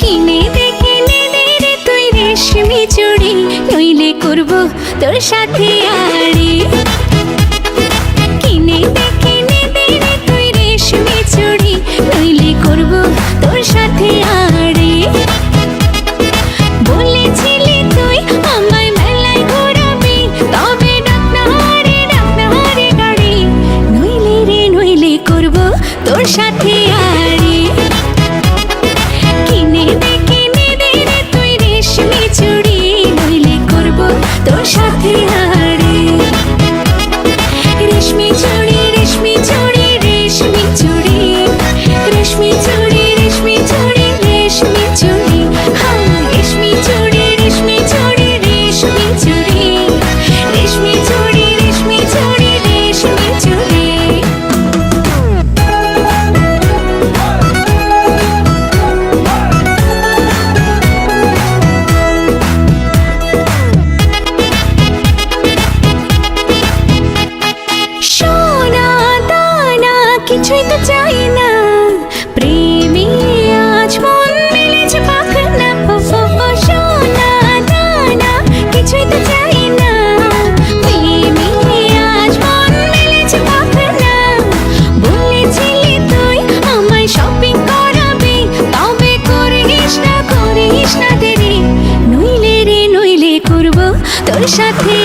কিনে দেখে রে তুই রেশমি চুড়ি, নইলে করব তোর সাথে আড়ি। কিনে দেখে রে তুই রেশমি চুড়ি, নইলে করব তোর সাথে আড়ি। বলেছিলি তুই আমায় মেলায় ঘোরাবি, তবে না গাড়ি, নইলে রে নইলে করব তোর সাথে কিছুই তো চাই না। প্রেমী আজ মন মিলেছে ও সোনা দানা কিছুই তো চাই না। প্রেমী আজ মন মিলেছে পাখনা, বলেছিলি তুই আমায় শপিং করাবি, তবে করিস না করিস না দেরি। নইলে রে, নইলে করব তোর সাথে